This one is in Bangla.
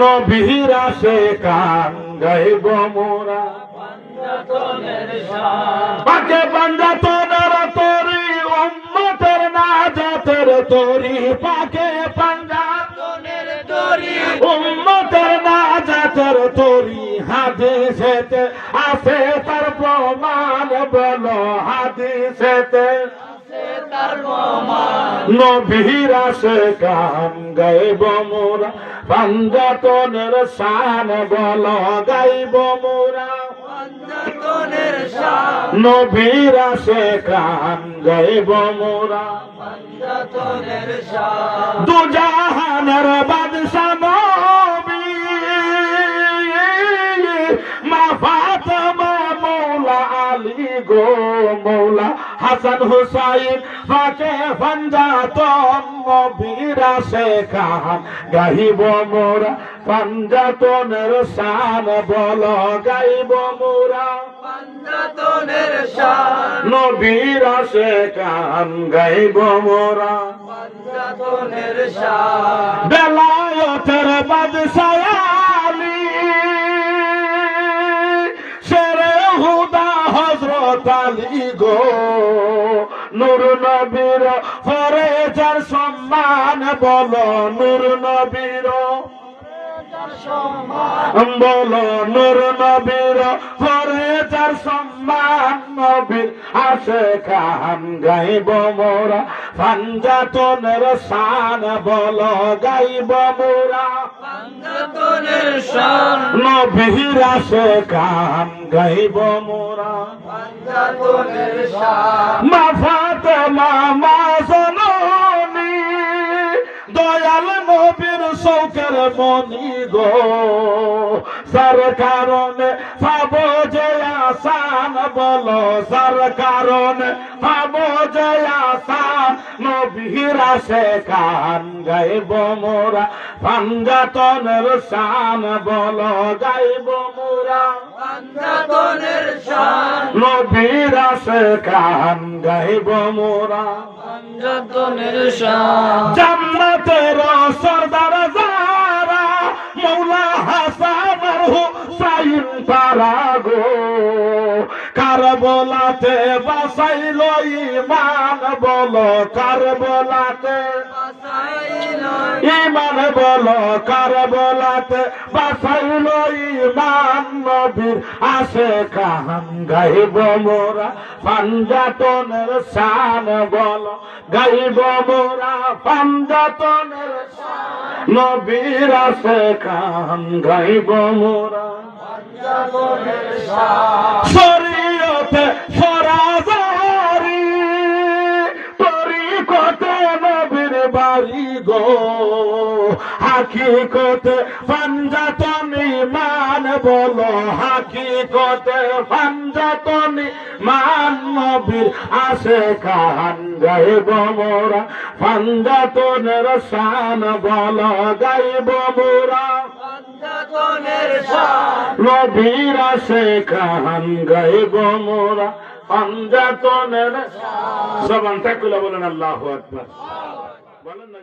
নবীর আসে কান গাইব মোরা। পাকে পাঞ্জাতনের তরি উম্মতের নাজাতের তরি পাকে তনের দড়ি উম্মতের নাজাতের তরি। হাদিসেতে আছে তার প্রমাণ বলো হাদিসেতে। নবীর আসে গান গাইব মোরা, পাঞ্জাতনের শান বল গাইব মোরা। নবীর আসে গান গাইব মোরা। দুজাহানের বাদশা হাসান হুসাইন ফাকে আসে কান গাইব মোরা পাঞ্জাতনের শান বল গাইব মোরা। পাঞ্জাতনের শান। নবীর গাইব মোরা। পাঞ্জাতনের শান। বেলায়তের আলী গো। নূর নবীর ফরে যার সম্মান বলো নূর নবীর। সম্মান। বলো নূর নবীর ফরে যার সম্মান নবীর আসে খান গাইব মোরা। পাঞ্জাতনের শান বলো গাইব মোরা। নবীর আসে গান গাইব মোরা। মাফাতে জননী দয়াল নবীর শৌকের মনি গো। সার কারণে পাবো যে আসান বলো সার কারণে পাবো যে আসান। নবীর আসে কান গাইব মোরা। পাঞ্জাতনের শান বলো গাইব মোরা। পাঞ্জাতনের শান। নবীর আসে কান গাইব মোরা। পাঞ্জাতনের শান। জান্নাতের সর্দার যারা মৌলা হাসান আর হুসাইন তারা গো কার বলাতে বাসাইল ইমান বলো কার বলাতে ইমান বলো কার বলাতে বাসাইল ইমান নবীর আসে কাহান গাইব মোরা পাঞ্জাতনের শান বলো গাইব মোরা পাঞ্জাতনের নবীর আসে কাহান গাইব মোরা পাঞ্জাতনের শান হাকিকতে পাঞ্জাতনি মান বলো হাকিকতে পাঞ্জাতনি মান নবীর আসে কান গাইব মোরা পাঞ্জাতনের শান বলো গাইব মোরা। নবীর আসে কান গাইব মোরা পাঞ্জাতনের জবানটা খুলে বলেন আল্লাহ আকবার। বলেন না